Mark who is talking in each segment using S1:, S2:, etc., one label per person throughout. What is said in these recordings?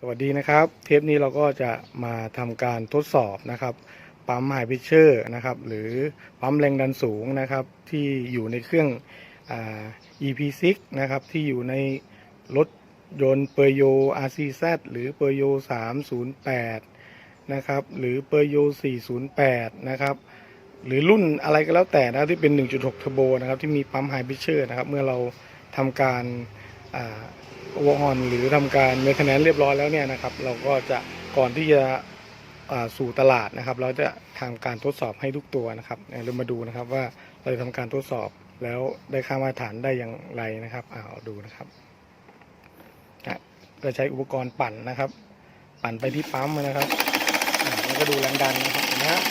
S1: สวัสดีนะครับ เทปนี้เราก็จะมาทำการทดสอบนะครับ ปั๊มไฮพิเชอร์นะครับ หรือปั๊มแรงดันสูงนะครับ ที่อยู่ในเครื่องอ EP6 นะครับ ที่อยู่ในรถยนต์เปอร์โย RCZ หรือเปอร์โย 308 นะครับ หรือเปอร์โย 408 นะครับ หรือรุ่นอะไรก็แล้วแต่นะที่เป็น 1.6เทอร์โบนะครับ ที่มีปั๊มไฮพิเชอร์นะครับ เมื่อเราทำการ วออนหรือทำการเมคแนนเรียบร้อยแล้วเนี่ยนะครับ เราก็จะก่อนที่จะสู่ตลาดนะครับ เราจะทำการทดสอบให้ทุกตัวนะครับเรามาดูนะครับว่าเราจะทำการทดสอบแล้วได้ค่ามาตรฐานได้อย่างไรนะครับอ่าเอาดูนะครับก็ใช้อุปกรณ์ปั่นนะครับ ปั่นไปที่ปั๊มนะครับแล้วก็ดูแรงดันนะครับเห็นไหมฮะ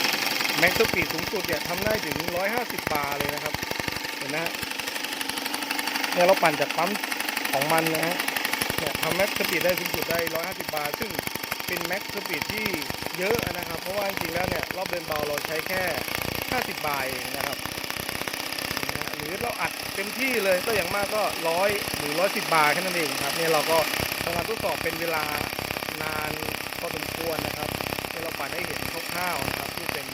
S1: แม็กซ์สปีดสูงสุดเนี่ยทำได้ถึง 150 บาร์เลยนะครับเห็นไหมเนี่ยเราปั่นจากปั๊มของมันนะฮะ เนี่ยทำแม็กซ์สปีดได้สูงสุดได้ 150 บาร์ซึ่งเป็นแม็กซ์สปีดที่เยอะนะครับ เพราะว่าจริงๆแล้วเนี่ยรอบเดินเบาเราใช้แค่ 50 บาร์เองนะครับหรือเราอัดเต็มที่เลยก็อย่างมากก็100หรือ110บาร์แค่นั้นเองครับเนี่ยเราก็ทำการทดสอบเป็นเวลานานพอสมควรนะครับให้เราปั่นให้เห็นคร่าวๆนะครับที่เป็น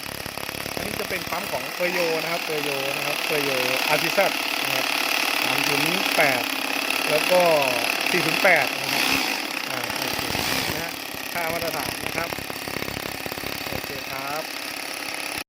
S1: อันนี้จะเป็นปั๊มของเปโยนะครับเปโยนะครับเปโยอาร์ติซันะครับสามถึงแปดแล้วก็ 408นะครับค่ามาตรฐานนะครับ